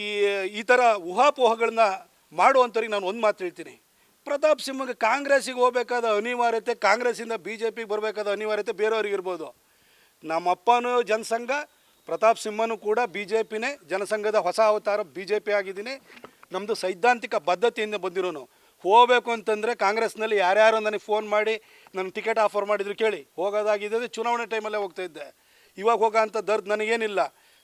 ಈ ಈ ಥರ ಊಹಾಪೋಹಗಳನ್ನ ಮಾಡುವಂಥವ್ರಿಗೆ ನಾನು ಒಂದು ಮಾತು ಹೇಳ್ತೀನಿ. ಪ್ರತಾಪ್ ಸಿಂಹಗೆ ಕಾಂಗ್ರೆಸ್ಸಿಗೆ ಹೋಗಬೇಕಾದ ಅನಿವಾರ್ಯತೆ, ಕಾಂಗ್ರೆಸ್ಸಿಂದ ಬಿ ಜೆ ಪಿಗೆ ಬರಬೇಕಾದ ಅನಿವಾರ್ಯತೆ ಬೇರೆಯವ್ರಿಗೆ ಇರ್ಬೋದು. ನಮ್ಮಪ್ಪನೂ ಜನಸಂಘ, ಪ್ರತಾಪ್ ಸಿಂಹನೂ ಕೂಡ ಬಿ ಜೆ ಪಿನೇ ಜನಸಂಘದ ಹೊಸ ಅವತಾರ ಬಿ ಜೆ ಪಿ ಆಗಿದ್ದೀನಿ. ನಮ್ಮದು ಸೈದ್ಧಾಂತಿಕ ಬದ್ಧತೆಯಿಂದ ಬಂದಿರೋನು. ಹೋಗಬೇಕು ಅಂತಂದರೆ ಕಾಂಗ್ರೆಸ್ನಲ್ಲಿ ಯಾರ್ಯಾರು ನನಗೆ ಫೋನ್ ಮಾಡಿ, ನನ್ನ ಟಿಕೆಟ್ ಆಫರ್ ಮಾಡಿದ್ರು ಕೇಳಿ. ಹೋಗೋದಾಗಿದ್ದರೆ ಚುನಾವಣೆ ಟೈಮಲ್ಲೇ ಹೋಗ್ತಾ ಇದ್ದೆ. ಇವಾಗ ಹೋಗೋ ಅಂಥ ದರ್ದ್ ನನಗೇನಿಲ್ಲ.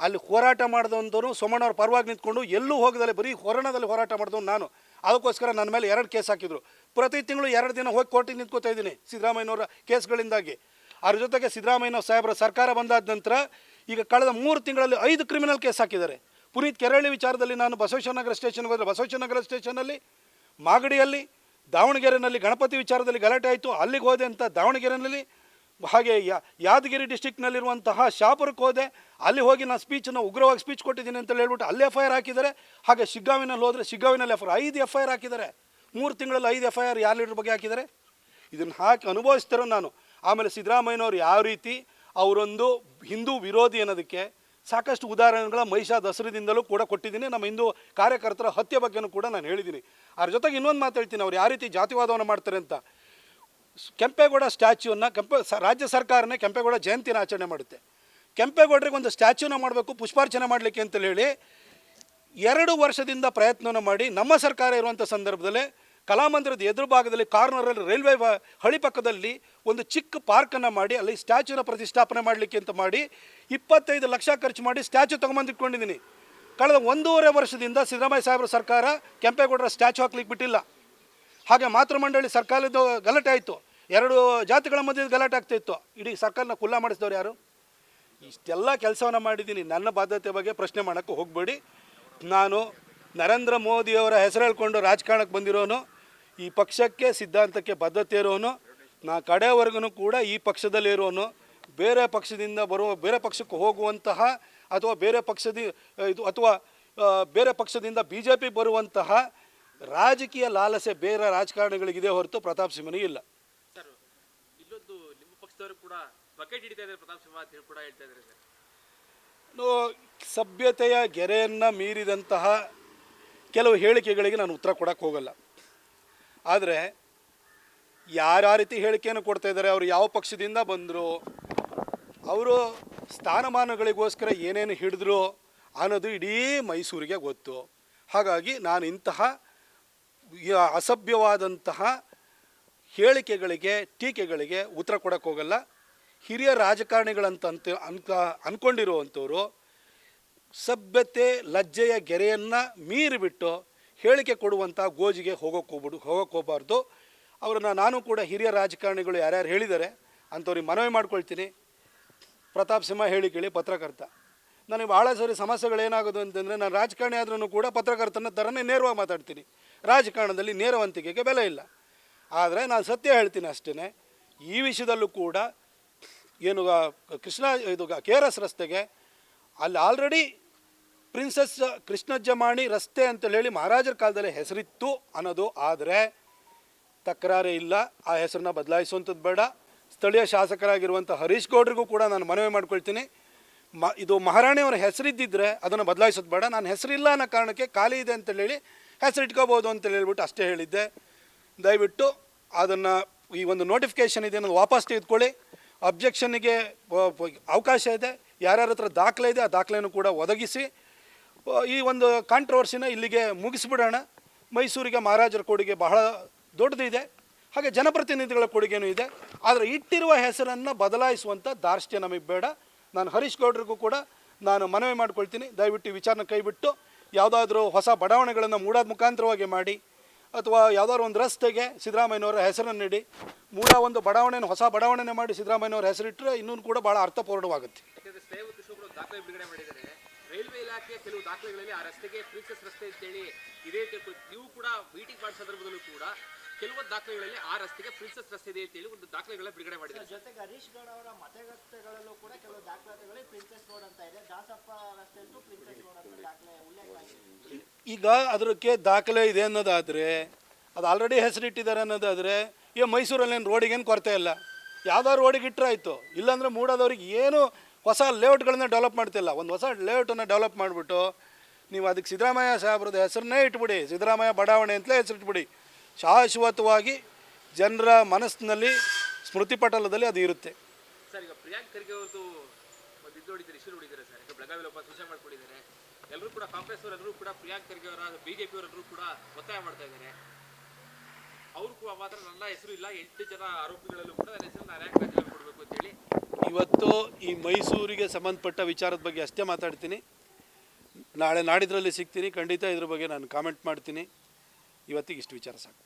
ಅಲ್ಲಿ ಹೋರಾಟ ಮಾಡಿದಂಥವ್ರು ಸೋಮಣ್ಣವ್ರ ಪರವಾಗಿ ನಿಂತ್ಕೊಂಡು ಎಲ್ಲೂ ಹೋಗದಲ್ಲಿ, ಬರೀ ಹೊರಣದಲ್ಲಿ ಹೋರಾಟ ಮಾಡಿದವನು ನಾನು. ಅದಕ್ಕೋಸ್ಕರ ನನ್ನ ಮೇಲೆ ಎರಡು ಕೇಸ್ ಹಾಕಿದರು. ಪ್ರತಿ ತಿಂಗಳು ಎರಡು ದಿನ ಹೋಗಿ ಕೋರ್ಟಿಗೆ ನಿಂತ್ಕೋತಾ ಇದ್ದೀನಿ ಸಿದ್ದರಾಮಯ್ಯನವರ ಕೇಸ್ಗಳಿಂದಾಗಿ. ಅದ್ರ ಜೊತೆಗೆ ಸಿದ್ದರಾಮಯ್ಯನವ್ರ ಸಾಹೇಬರ ಸರ್ಕಾರ ಬಂದಾದ ನಂತರ ಈಗ ಕಳೆದ ಮೂರು ತಿಂಗಳಲ್ಲಿ ಐದು ಕ್ರಿಮಿನಲ್ ಕೇಸ್ ಹಾಕಿದ್ದಾರೆ. ಪುನೀತ್ ಕೆರಳಿ ವಿಚಾರದಲ್ಲಿ ನಾನು ಬಸವೇಶ್ವರನಗರ ಸ್ಟೇಷನ್ಗೆ ಹೋದರೆ ಬಸವೇಶ್ವರನಗರ ಸ್ಟೇಷನಲ್ಲಿ ಮಾಗಡಿಯಲ್ಲಿ ದಾವಣಗೆರೆಯಲ್ಲಿ ಗಣಪತಿ ವಿಚಾರದಲ್ಲಿ ಗಲಾಟೆ ಆಯಿತು. ಅಲ್ಲಿಗೆ ಹೋದೆ ಅಂತ ದಾವಣಗೆರೆಯಲ್ಲಿ ಹಾಗೆ ಯಾದಗಿರಿ ಡಿಸ್ಟಿಕ್ನಲ್ಲಿರುವಂತಹ ಶಾಪುರಕ್ಕೆ ಹೋದೆ. ಅಲ್ಲಿ ಹೋಗಿ ನಾನು ಸ್ಪೀಚನ್ನು ಉಗ್ರವಾಗಿ ಸ್ಪೀಚ್ ಕೊಟ್ಟಿದ್ದೀನಿ ಅಂತ ಹೇಳ್ಬಿಟ್ಟು ಅಲ್ಲಿ ಎಫ್ ಐ ಆರ್ ಹಾಕಿದ್ದಾರೆ. ಹಾಗೆ ಶಿಗ್ಗಾವಿನಲ್ಲಿ ಹೋದರೆ ಶಿಗ್ಗಾವಿನಲ್ಲಿ ಎಫ್ ಐ ಆರ್ ಐದು ಎಫ್ ಐ ಆರ್ ಹಾಕಿದ್ದಾರೆ. ಮೂರು ತಿಂಗಳಲ್ಲಿ ಐದು ಎಫ್ ಐ ಆರ್ ಯಾರು ಲೀಡರ್ ಬಗ್ಗೆ ಹಾಕಿದ್ದಾರೆ? ಇದನ್ನು ಹಾಕಿ ಅನುಭವಿಸ್ತಿರೋ ನಾನು. ಆಮೇಲೆ ಸಿದ್ದರಾಮಯ್ಯನವ್ರು ಯಾವ ರೀತಿ ಅವರೊಂದು ಹಿಂದೂ ವಿರೋಧಿ ಅನ್ನೋದಕ್ಕೆ ಸಾಕಷ್ಟು ಉದಾಹರಣೆಗಳ ಮಹಿಷಾ ದಸರದಿಂದಲೂ ಕೂಡ ಕೊಟ್ಟಿದ್ದೀನಿ. ನಮ್ಮ ಹಿಂದೂ ಕಾರ್ಯಕರ್ತರ ಹತ್ಯೆ ಬಗ್ಗೆನೂ ಕೂಡ ನಾನು ಹೇಳಿದ್ದೀನಿ. ಅದ್ರ ಜೊತೆಗೆ ಇನ್ನೊಂದು ಮಾತು ಹೇಳ್ತೀನಿ. ಅವ್ರು ಯಾವ ರೀತಿ ಜಾತಿವಾದವನ್ನು ಮಾಡ್ತಾರೆ ಅಂತ. ಕೆಂಪೇಗೌಡ ಸ್ಟ್ಯಾಚ್ಯೂನ ಕೆಂಪ ರಾಜ್ಯ ಸರ್ಕಾರನೇ ಕೆಂಪೇಗೌಡ ಜಯಂತಿನ ಆಚರಣೆ ಮಾಡುತ್ತೆ. ಕೆಂಪೇಗೌಡರಿಗೆ ಒಂದು ಸ್ಟ್ಯಾಚ್ಯೂನ ಮಾಡಬೇಕು, ಪುಷ್ಪಾರ್ಚನೆ ಮಾಡಲಿಕ್ಕೆ ಅಂತೇಳಿ ಹೇಳಿ ಎರಡು ವರ್ಷದಿಂದ ಪ್ರಯತ್ನವನ್ನು ಮಾಡಿ ನಮ್ಮ ಸರ್ಕಾರ ಇರುವಂಥ ಸಂದರ್ಭದಲ್ಲಿ ಕಲಾಮಂದಿರದ ಎದುರು ಭಾಗದಲ್ಲಿ ಕಾರ್ನರಲ್ಲಿ ರೈಲ್ವೆ ಹಳಿ ಪಕ್ಕದಲ್ಲಿ ಒಂದು ಚಿಕ್ಕ ಪಾರ್ಕನ್ನು ಮಾಡಿ, ಅಲ್ಲಿ ಸ್ಟ್ಯಾಚ್ಯೂನ ಪ್ರತಿಷ್ಠಾಪನೆ ಮಾಡಲಿಕ್ಕೆ ಅಂತ ಮಾಡಿ ಇಪ್ಪತ್ತೈದು ಲಕ್ಷ ಖರ್ಚು ಮಾಡಿ ಸ್ಟ್ಯಾಚ್ಯೂ ತೊಗೊಂಬಂದಿಟ್ಕೊಂಡಿದ್ದೀನಿ. ಕಳೆದ ಒಂದೂವರೆ ವರ್ಷದಿಂದ ಸಿದ್ದರಾಮಯ್ಯ ಸಾಹೇಬ್ರ ಸರ್ಕಾರ ಕೆಂಪೇಗೌಡರ ಸ್ಟ್ಯಾಚ್ಯೂ ಹಾಕ್ಲಿಕ್ಕೆ ಬಿಟ್ಟಿಲ್ಲ. ಹಾಗೆ ಮಾತೃಮಂಡಳಿ ಸರ್ಕಾರದ ಗಲಾಟೆ ಆಯಿತು. ಎರಡು ಜಾತಿಗಳ ಮಧ್ಯೆ ಗಲಾಟೆ ಆಗ್ತಾ ಇತ್ತು. ಇಡೀ ಸರ್ಕಾರನ ಕುಲ್ಲ ಮಾಡಿಸಿದವ್ರು ಯಾರು? ಇಷ್ಟೆಲ್ಲ ಕೆಲಸವನ್ನು ಮಾಡಿದ್ದೀನಿ. ನನ್ನ ಬಾಧ್ಯತೆ ಬಗ್ಗೆ ಪ್ರಶ್ನೆ ಮಾಡೋಕ್ಕೆ ಹೋಗಬೇಡಿ. ನಾನು ನರೇಂದ್ರ ಮೋದಿಯವರ ಹೆಸರು ಹೇಳ್ಕೊಂಡು ರಾಜಕಾರಣಕ್ಕೆ ಬಂದಿರೋನು. ಈ ಪಕ್ಷಕ್ಕೆ ಸಿದ್ಧಾಂತಕ್ಕೆ ಬದ್ಧತೆ ಇರೋನು. ನಾ ಕಡೆವರೆಗೂ ಕೂಡ ಈ ಪಕ್ಷದಲ್ಲಿ ಇರೋನು. ಬೇರೆ ಪಕ್ಷದಿಂದ ಬರುವ, ಬೇರೆ ಪಕ್ಷಕ್ಕೆ ಹೋಗುವಂತಹ ಅಥವಾ ಬೇರೆ ಪಕ್ಷದ, ಇದು ಅಥವಾ ಬೇರೆ ಪಕ್ಷದಿಂದ ಬಿ ಜೆ ಪಿ ಬರುವಂತಹ ರಾಜಕೀಯ ಲಾಲಸೆ ಬೇರೆ ರಾಜಕಾರಣಿಗಳಿಗಿದೆ ಹೊರತು ಪ್ರತಾಪ್ ಸಿಂಹನಿಗೆ ಇಲ್ಲ. ಸರ್ ಇಲ್ಲೊಂದು ನಿಮ್ಮ ಪಕ್ಷದವರು ಕೂಡ ಬಕೆಟ್ ಹಿಡಿತಾ ಇದ್ದಾರೆ ಪ್ರತಾಪ್ ಸಿಂಹ ಅಂತ ಹೇಳಿ ಕೂಡ ಹೇಳ್ತಾ ಇದ್ದಾರೆ ಸರ್. ಇನ್ನು ಸಭ್ಯತೆಯ ಗೆರೆಯನ್ನು ಮೀರಿದಂತಹ ಕೆಲವು ಹೇಳಿಕೆಗಳಿಗೆ ನಾನು ಉತ್ತರ ಕೊಡಕ್ಕೆ ಹೋಗಲ್ಲ. ಆದರೆ ಯಾರು ಆ ರೀತಿ ಹೇಳಿಕೆಯನ್ನು ಕೊಡ್ತಾ ಇದ್ದಾರೆ ಅವರು ಯಾವ ಪಕ್ಷದಿಂದ ಬಂದರು ಅವರು ಸ್ಥಾನಮಾನಗಳಿಗೋಸ್ಕರ ಏನೇನು ಹಿಡಿದ್ರು ಅನ್ನೋದು ಇಡೀ ಮೈಸೂರಿಗೆ ಗೊತ್ತು. ಹಾಗಾಗಿ ನಾನು ಇಂತಹ ಅಸಭ್ಯವಾದಂತಹ ಹೇಳಿಕೆಗಳಿಗೆ, ಟೀಕೆಗಳಿಗೆ ಉತ್ತರ ಕೊಡಕ್ಕೆ ಹೋಗಲ್ಲ. ಹಿರಿಯ ರಾಜಕಾರಣಿಗಳಂತ ಅಂತ ಅನ್ಕ ಅಂದ್ಕೊಂಡಿರುವಂಥವ್ರು ಸಭ್ಯತೆ, ಲಜ್ಜೆಯ ಗೆರೆಯನ್ನು ಮೀರಿಬಿಟ್ಟು ಹೇಳಿಕೆ ಕೊಡುವಂಥ ಗೋಜಿಗೆ ಹೋಗೋಕೆ ಹೋಗ್ಬಿಡು, ಹೋಗೋಕೆ ಹೋಗಬಾರ್ದು. ಅವ್ರನ್ನ ನಾನು ಕೂಡ ಹಿರಿಯ ರಾಜಕಾರಣಿಗಳು ಯಾರ್ಯಾರು ಹೇಳಿದ್ದಾರೆ ಅಂಥವ್ರಿಗೆ ಮನವಿ ಮಾಡ್ಕೊಳ್ತೀನಿ. ಪ್ರತಾಪ್ ಸಿಂಹ ಹೇಳಿ ಕೇಳಿ, ಪತ್ರಕರ್ತ. ನನಗೆ ಭಾಳ ಸರಿ ಸಮಸ್ಯೆಗಳೇನಾಗೋದು ಅಂತಂದರೆ, ನಾನು ರಾಜಕಾರಣಿ ಆದ್ರೂ ಕೂಡ ಪತ್ರಕರ್ತನ ಥರನೇ ನೇರವಾಗಿ ಮಾತಾಡ್ತೀನಿ. ರಾಜಕಾರಣದಲ್ಲಿ ನೇರವಂತಿಕೆಗೆ ಬೆಲೆ ಇಲ್ಲ. ಆದರೆ ನಾನು ಸತ್ಯ ಹೇಳ್ತೀನಿ ಅಷ್ಟೇ ಈ ವಿಷಯದಲ್ಲೂ ಕೂಡ ಏನು ಕೃಷ್ಣ, ಇದು ಕೆ ಆರ್ ಎಸ್ ರಸ್ತೆಗೆ ಅಲ್ಲಿ ಆಲ್ರೆಡಿ ಪ್ರಿನ್ಸಸ್ ಕೃಷ್ಣಜ್ಜಮಾಣಿ ರಸ್ತೆ ಅಂತೇಳಿ ಹೇಳಿ ಮಹಾರಾಜರ ಕಾಲದಲ್ಲಿ ಹೆಸರಿತ್ತು ಅನ್ನೋದು. ಆದರೆ ತಕರಾರೇ ಇಲ್ಲ. ಆ ಹೆಸರನ್ನ ಬದಲಾಯಿಸುವಂಥದ್ದು ಬೇಡ. ಸ್ಥಳೀಯ ಶಾಸಕರಾಗಿರುವಂಥ ಹರೀಶ್ ಗೌಡ್ರಿಗೂ ಕೂಡ ನಾನು ಮನವಿ ಮಾಡ್ಕೊಳ್ತೀನಿ. ಮ, ಇದು ಮಹಾರಾಣಿಯವರ ಹೆಸರಿದ್ದಿದ್ರೆ ಅದನ್ನು ಬದಲಾಯಿಸೋದು ಬೇಡ. ನಾನು ಹೆಸರಿಲ್ಲ ಅನ್ನೋ ಕಾರಣಕ್ಕೆ ಖಾಲಿ ಇದೆ ಅಂತೇಳಿ ಹೇಳಿ ಅಂತ ಹೇಳ್ಬಿಟ್ಟು ಅಷ್ಟೇ ಹೇಳಿದ್ದೆ. ದಯವಿಟ್ಟು ಅದನ್ನು ಈ ಒಂದು ನೋಟಿಫಿಕೇಷನ್ ಇದೆ ಅನ್ನೋದು ವಾಪಸ್ ತೆಗೆದುಕೊಳ್ಳಿ. ಅಬ್ಜೆಕ್ಷನ್ನಿಗೆ ಅವಕಾಶ ಇದೆ. ಯಾರ್ಯಾರ ಹತ್ರ ದಾಖಲೆ ಇದೆ, ಆ ದಾಖಲೆಯನ್ನು ಕೂಡ ಒದಗಿಸಿ. ಈ ಒಂದು ಕಾಂಟ್ರವರ್ಸಿನ ಇಲ್ಲಿಗೆ ಮುಗಿಸ್ಬಿಡೋಣ. ಮೈಸೂರಿಗೆ ಮಹಾರಾಜರ ಕೊಡುಗೆ ಬಹಳ ದೊಡ್ಡದಿದೆ. ಹಾಗೆ ಜನಪ್ರತಿನಿಧಿಗಳ ಕೊಡುಗೆನೂ ಇದೆ. ಆದರೆ ಇಟ್ಟಿರುವ ಹೆಸರನ್ನು ಬದಲಾಯಿಸುವಂಥ ದಾರ್ಷ್ಟ್ಯ ನಮಗೆ ಬೇಡ. ನಾನು ಹರೀಶ್ ಗೌಡ್ರಿಗೂ ಕೂಡ ನಾನು ಮನವಿ ಮಾಡ್ಕೊಳ್ತೀನಿ. ದಯವಿಟ್ಟು ವಿಚಾರನ ಕೈಬಿಟ್ಟು ಯಾವುದಾದ್ರೂ ಹೊಸ ಬಡಾವಣೆಗಳನ್ನು ಮೂಡಾದ ಮುಖಾಂತರವಾಗಿ ಮಾಡಿ, ಅಥವಾ ಯಾವುದಾದ್ರು ಒಂದು ರಸ್ತೆಗೆ ಸಿದ್ದರಾಮಯ್ಯನವರ ಹೆಸರನ್ನು ನೀಡಿ ಮೂಡ ಒಂದು ಬಡಾವಣೆಯನ್ನು ಹೊಸ ಬಡಾವಣೆನೇ ಮಾಡಿ ಸಿದ್ದರಾಮಯ್ಯನವರ ಹೆಸರಿಟ್ಟರೆ ಇನ್ನೂ ಕೂಡ ಭಾಳ ಅರ್ಥಪೂರ್ಣವಾಗುತ್ತೆ. ರೈಲ್ವೆ ಇಲಾಖೆ ಕೆಲವು ದಾಖಲೆಗಳಲ್ಲಿ ಆ ರಸ್ತೆಗೆ ಪ್ರಿನ್ಸಸ್ ರಸ್ತೆ ಅಂತೇಳಿ ಇದೇ ನೀವು ಕೂಡ ಮೀಟಿಂಗ್ ಮಾಡಿದ ಸಂದರ್ಭದಲ್ಲೂ ಕೂಡ ಕೆಲವೊಂದು ದಾಖಲೆಗಳಲ್ಲಿ ಆ ರಸ್ತೆಗೆ ಪ್ರಿನ್ಸಸ್ ರಸ್ತೆ ಇದೆ ಅಂತ ಹೇಳಿ ಒಂದು ದಾಖಲೆಗಳ ಬಿಡುಗಡೆ ಮಾಡಿದ್ದಾರೆ ಜೊತೆಗೆ ಹರೀಶ್ ಗೌಡ ಅವರ ಮತಗಟ್ಟೆಗಳಲ್ಲೂ ಕೂಡ ಕೆಲವು ದಾಖಲಾತಿಗಳಲ್ಲಿ ಪ್ರಿನ್ಸೆಸ್ ರೋಡ್ ಅಂತ ಇದೆ. ದಾಸಪ್ಪ ರಸ್ತೆಯಲ್ಲೂ ಪ್ರಿನ್ಸೆಸ್ ರೋಡ್ ಅಂತ ದಾಖಲೆ ಉಲ್ಲೇಖ ಆಗಿದೆ ಈಗ ಅದಕ್ಕೆ ದಾಖಲೆ ಇದೆ ಅನ್ನೋದಾದ್ರೆ ಅದು ಆಲ್ರೆಡಿ ಹೆಸರಿಟ್ಟಿದ್ದಾರೆ ಅನ್ನೋದಾದ್ರೆ ಈಗ ಮೈಸೂರಲ್ಲೇನು ರೋಡಿಗೇನು ಕೊರತೆ ಇಲ್ಲ? ಯಾವ್ದಾದ್ರು ರೋಡಿಗೆ ಇಟ್ಟರೆ ಆಯಿತು. ಇಲ್ಲಾಂದ್ರೆ ಮೂಡೋದವ್ರಿಗೆ ಏನು ಹೊಸ ಲೇಔಟ್ಗಳನ್ನ ಡೆವಲಪ್ ಮಾಡ್ತಿಲ್ಲ. ಒಂದು ಹೊಸ ಲೇಔಟನ್ನು ಡೆವಲಪ್ ಮಾಡಿಬಿಟ್ಟು ನೀವು ಅದಕ್ಕೆ ಸಿದ್ದರಾಮಯ್ಯ ಸಾಹೇಬ್ರದ್ದು ಹೆಸರನ್ನೇ ಇಟ್ಬಿಡಿ. ಸಿದ್ದರಾಮಯ್ಯ ಬಡಾವಣೆ ಅಂತಲೇ ಹೆಸರಿಟ್ಬಿಡಿ. ಶಾಶ್ವತವಾಗಿ ಜನರ ಮನಸ್ಸಿನಲ್ಲಿ ಸ್ಮೃತಿ ಪಟಲದಲ್ಲಿ ಅದು ಇರುತ್ತೆ. ಸರ್ ಈಗ ಪ್ರಿಯಾಂಕ್ ಖರ್ಗೆ ಅವ್ರದ್ದು ಒಂದು ಇದು ನೋಡಿದ್ದಾರೆ ಇಶ್ಯೂ ನೋಡಿದ್ದಾರೆ ಸರ್? ಈಗ ಬೆಳಗಾವಿಯಲ್ಲಿ ಒಬ್ಬ ಸೂಸೈಡ್ ಮಾಡ್ಕೊಂಡಿದ್ದಾರೆ. ಎಲ್ಲರೂ ಕೂಡ ಕಾಂಗ್ರೆಸ್ ಅವರೆಲ್ಲರೂ ಕೂಡ ಪ್ರಿಯಾಂಕ್ ಖರ್ಗೆ ಅವರ ಬಿಜೆಪಿ ಅವರೆಲ್ಲರೂ ಕೂಡ ಒತ್ತಾಯ ಮಾಡ್ತಾ ಇದ್ದಾರೆ. ಅವರು ಕೂಡ ಮಾತ್ರ ನನ್ನ ಹೆಸರು ಇಲ್ಲ ಎಂಟು ಜನ ಆರೋಪಿಗಳಲ್ಲೂ ಕೂಡ ನನ್ನ ಹೆಸರು ನಾನು ಯಾಕೆ ರಾಜೀನಾಮೆ ಕೊಡಬೇಕು ಅಂತ ಹೇಳಿ. ಇವತ್ತು ಈ ಮೈಸೂರಿಗೆ ಸಂಬಂಧಪಟ್ಟ ವಿಚಾರದ ಬಗ್ಗೆ ಅಷ್ಟೇ ಮಾತಾಡ್ತೀನಿ. ನಾಳೆ ನಾಡಿದ್ರಲ್ಲಿ ಸಿಗ್ತೀನಿ ಖಂಡಿತ ಇದ್ರ ಬಗ್ಗೆ ನಾನು ಕಾಮೆಂಟ್ ಮಾಡ್ತೀನಿ. ಇವತ್ತಿಗೆ ಇಷ್ಟು ವಿಚಾರ ಸಾಕು.